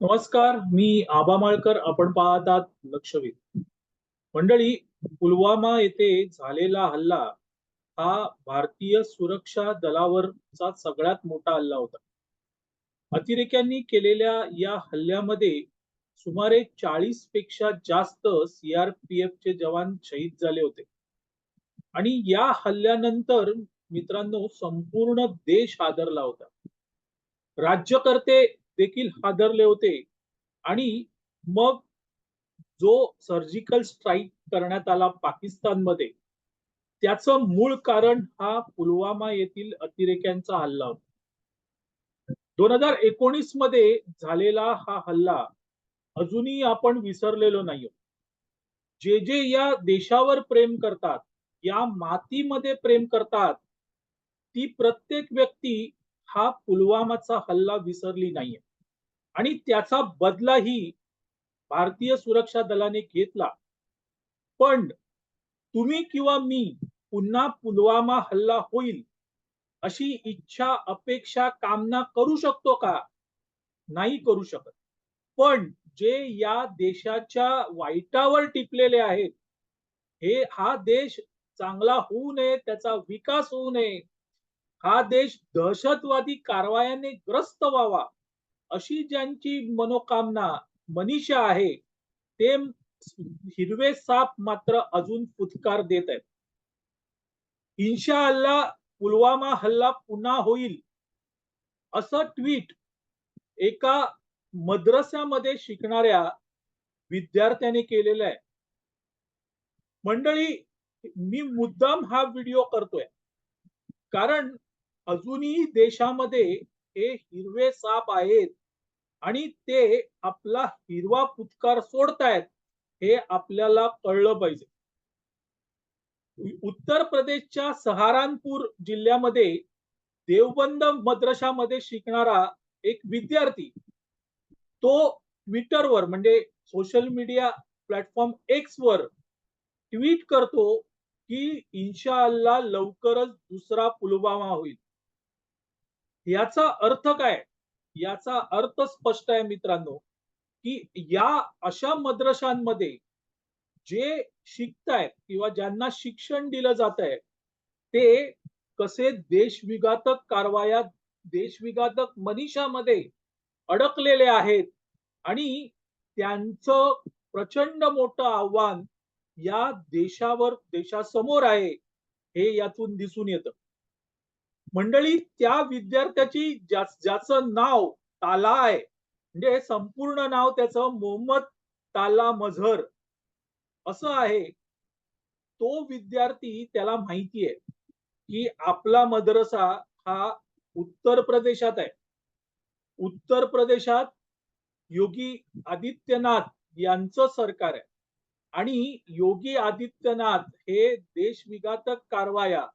नमस्कार मी आबा माळकर. आपण पाहतात लक्षवेध. मंडळी पुलवामा येथे झालेला हल्ला हा भारतीय सुरक्षा दलावरचा सगळ्यात मोठा हल्ला होता. अतिरेक्यांनी केलेल्या या हल्ल्यामध्ये सुमारे चाळीसपेक्षा जास्त सीआरपीएफचे जवान शहीद झाले होते. आणि या हल्ल्यानंतर मित्रांनो संपूर्ण देश हादरला होता. राज्यकर्ते देखील हादरले होते. आणि मग जो सर्जिकल स्ट्राईक करण्यात आला पाकिस्तानमध्ये त्याचं मूळ कारण हा पुलवामा येथील अतिरेक्यांचा हल्ला होता. दोन हजार एकोणीसमध्ये झालेला हा हल्ला अजूनही आपण विसरलेलो नाही जे जे या देशावर प्रेम करतात या मातीमध्ये प्रेम करतात ती प्रत्येक व्यक्ती हा पुलवामाचा हल्ला विसरली नाहीये. आणि त्याचा बदलाही भारतीय सुरक्षा दलाने घेतला. पण तुम्ही किंवा मी पुन्हा पुलवामा हल्ला होईल अशी इच्छा अपेक्षा कामना करू शकतो का? नाही करू शकत. पण जे या देशाच्या वाईटावर टिपलेले आहेत हे हा देश चांगला होऊ नये त्याचा विकास होऊ नये. हा देश दहशतवादी कारवायाने ग्रस्त व्हावा. अशी ज्यांची मनोकामना मनीषा आहे ते हिरवे साप मात्र अजून फुतकार देत आहेत. इन्शा अल्ला पुलवामा हल्ला पुन्हा होईल असं ट्विट एका मद्रसामध्ये शिकणाऱ्या विद्यार्थ्याने केलेलं आहे. मंडळी मी मुद्दाम हा व्हिडिओ करतोय. कारण अजूनही देशामध्ये हे हिरवे साप आहेत. आणि ते आपला हिरवा पुतकार सोडतायत हे आपल्याला कळलं पाहिजे. उत्तर प्रदेशच्या सहारानपूर जिल्ह्यामध्ये देवबंद मद्रशामध्ये शिकणारा एक विद्यार्थी तो ट्विटरवर म्हणजे सोशल मीडिया प्लॅटफॉर्म एक्स वर ट्विट करतो की इन्शा अल्ला लवकरच दुसरा पुलवामा होईल. याचा अर्थ काय? याचा अर्थ स्पष्ट आहे मित्रांनो की या अशा मद्रशांमध्ये जे शिकतायत किंवा ज्यांना शिक्षण दिलं जात आहे ते कसे देशविघातक कारवाया देशविघातक मनीषामध्ये अडकलेले आहेत आणि त्यांचं प्रचंड मोठं आव्हान या देशावर देशासमोर आहे हे यातून दिसून येतं. मंडळी त्या विद्यार्थ्याची ज्याचं नाव ताला आहे म्हणजे संपूर्ण नाव त्याचं मोहम्मद ताला मझहर असं आहे. तो विद्यार्थी त्याला माहिती आहे की आपला मदरसा हा उत्तर प्रदेशात आहे. उत्तर प्रदेशात योगी आदित्यनाथ यांचं सरकार आहे. आणि योगी आदित्यनाथ हे देशविघातक कारवाया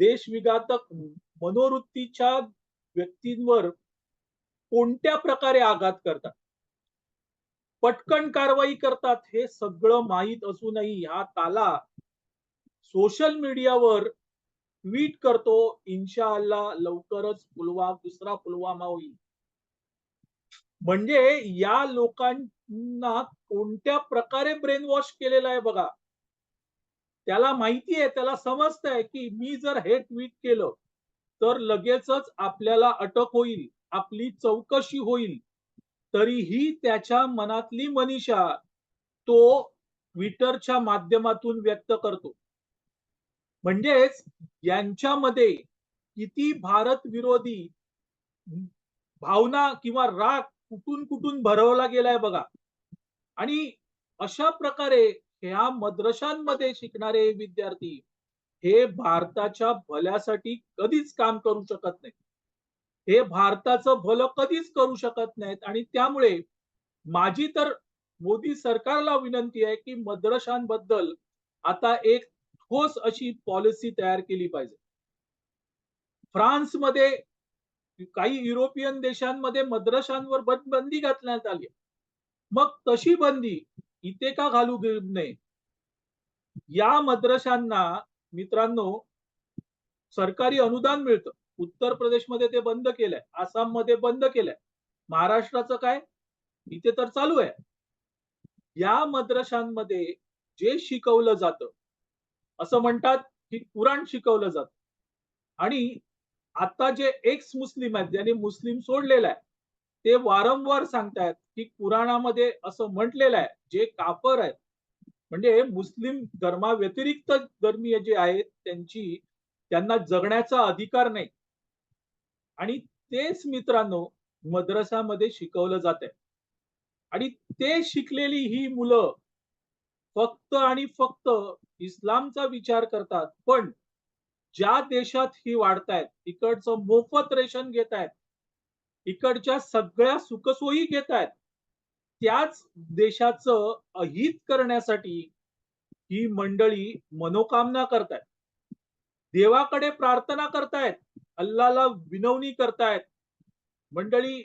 देशविघातक मनोवृत्तीच्या व्यक्तींवर कोणत्या प्रकारे आघात करतात? पटकन कारवाई करतात हे सगळं माहीत असूनही हा ताला सोशल मीडियावर ट्विट करतो इन्शाअल्ला लवकरच पुलवा दुसरा पुलवामा होईल. म्हणजे या लोकांना कोणत्या प्रकारे ब्रेन वॉश केलेला आहे बघा. त्याला माहिती आहे त्याला समजत आहे की मी जर हे ट्विट केलं तर लगेचच आपल्याला अटक होईल आपली चौकशी होईल. तरीही त्याच्या मनातली मनीषा तो ट्विटरच्या माध्यमातून व्यक्त करतो. म्हणजेच यांच्यामध्ये किती भारत विरोधी भावना किंवा राग कुठून कुठून भरवला गेलाय बघा. आणि अशा प्रकारे ह्या मद्रशांमध्ये शिकणारे विद्यार्थी हे भारताच्या भल्यासाठी कधीच काम करू शकत नाही हे भारताचं भलं कधीच करू शकत नाहीत. आणि त्यामुळे माझी तर मोदी सरकारला विनंती आहे की मद्रशांबद्दल आता एक ठोस अशी पॉलिसी तयार केली पाहिजे. फ्रान्समध्ये काही युरोपियन देशांमध्ये मद्रशांवर बंदी घातण्यात आली मग तशी बंदी इथे का घालू नये? या मद्रशांना मित्रांनो सरकारी अनुदान मिळतं. उत्तर प्रदेशमध्ये ते बंद केलंय आसाममध्ये बंद केलंय. महाराष्ट्राचं काय? इथे तर चालू आहे. या मद्रशांमध्ये जे शिकवलं जातं असं म्हणतात की कुराण शिकवलं जात. आणि आता जे एक्स मुस्लिम आहेत ज्यांनी मुस्लिम सोडलेलं आहे ते वारंवार सांगतायत की कुराणामध्ये असं म्हटलेलं आहे जे कापर आहेत म्हणजे मुस्लिम धर्माव्यतिरिक्त धर्मीय जे आहेत त्यांची त्यांना जगण्याचा अधिकार नाही. आणि तेच मित्रांनो मद्रसामध्ये शिकवलं जात आहे आणि ते शिकलेली ही मुलं फक्त आणि फक्त इस्लामचा विचार करतात पण ज्या देशात ही वाढतायत इकडचं मोफत रेशन घेत आहेत इकडच्या सगळ्या सुखसोयी घेत आहेत त्याच देशाचं अहित करण्यासाठी ही मंडळी मनोकामना करतायत. देवाकडे प्रार्थना करतायत अल्लाला विनवणी करतायत. मंडळी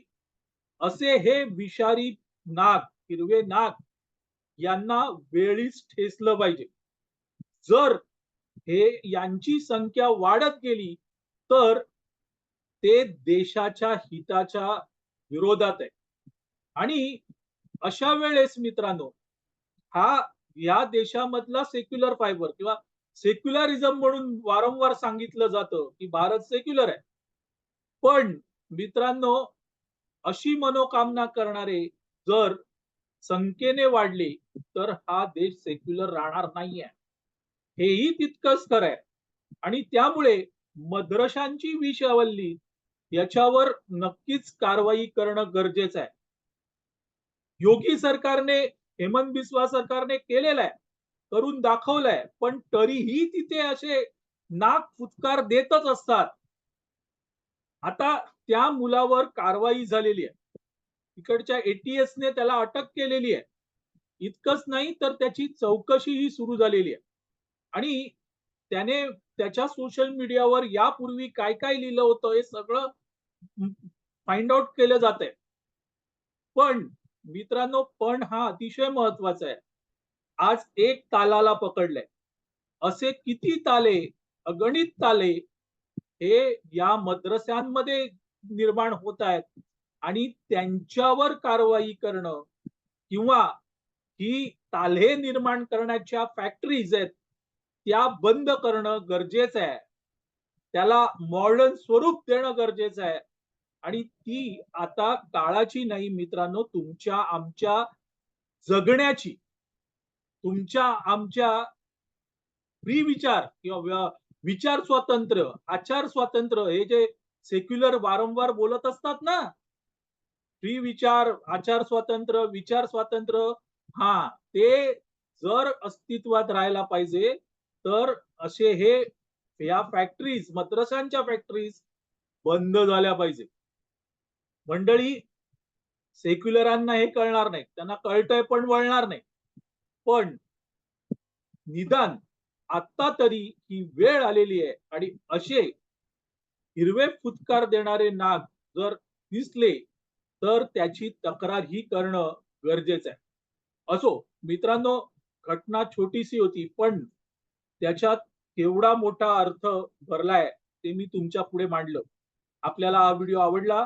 असे हे विषारी नाग हिरवे नाग यांना वेळीच ठेसलं पाहिजे. जर हे यांची संख्या वाढत गेली तर ते देशाच्या हिताच्या विरोधात आहे आणि अशा वेळेस मित्रांनो हा या देशामधला सेक्युलर फायबर किंवा सेक्युलरिझम म्हणून वारंवार सांगितलं जातं की भारत सेक्युलर आहे. पण मित्रांनो अशी मनोकामना करणारे जर संख्येने वाढले तर हा देश सेक्युलर राहणार नाहीये. हेही तितकंच खरं आहे. आणि त्यामुळे मद्रशांची विषावल्ली याच्यावर नक्कीच कारवाई करणं गरजेचं आहे. योगी सरकारने हेमंत बिस्वा सरकारने केलेलं आहे. करून दाखवलंय. पण तरीही तिथे असे नाक फुटकार देतच असतात. आता त्या मुलावर कारवाई झालेली आहे. इकडच्या एटीएसने त्याला अटक केलेली आहे. इतकंच नाही तर त्याची चौकशीही सुरू झालेली आहे. आणि त्याने त्याच्या सोशल मीडियावर यापूर्वी काय काय लिहिलं होतं हे सगळं फाइंड आउट केलं जात आहे पण मित्रांनो पण हा अतिशय महत्त्वाचा आहे. आज एक तालाला पकडलंय. असे किती ताले अगणित ताले हे या मद्रस्यांमध्ये निर्माण होत आहेत आणि त्यांच्यावर कारवाई करणं किंवा ही ताले निर्माण करण्याच्या फॅक्टरीज आहेत त्या बंद करणं गरजेचं आहे. त्याला मॉडर्न स्वरूप देणं गरजेचं आहे. आणि ती आता काळाची नाही मित्रांनो तुमच्या आमच्या जगण्याची. तुमच्या आमच्या फ्री विचार किंवा विचार स्वातंत्र्य आचार स्वातंत्र्य हे जे सेक्युलर वारंवार बोलत असतात ना फ्री विचार आचार स्वातंत्र्य विचार स्वातंत्र्य हा ते जर अस्तित्वात राहायला पाहिजे तर असे हे या फॅक्टरीज मद्रसांच्या फॅक्टरीज बंद झाल्या पाहिजे. मंडळी सेक्युलरांना हे कळणार नाही. त्यांना कळतंय पण वळणार नाही. पण निदान आता तरी ही वेळ आलेली आहे आणि असे हिरवे फुतकार देणारे नाग जर दिसले तर त्याची तक्रार ही करणं गरजेचं आहे. असो मित्रांनो घटना छोटीशी होती पण त्याच्यात केवढा मोठा अर्थ भरलाय ते मी तुमच्यापुढे मांडलं. आपल्याला हा व्हिडिओ आवडला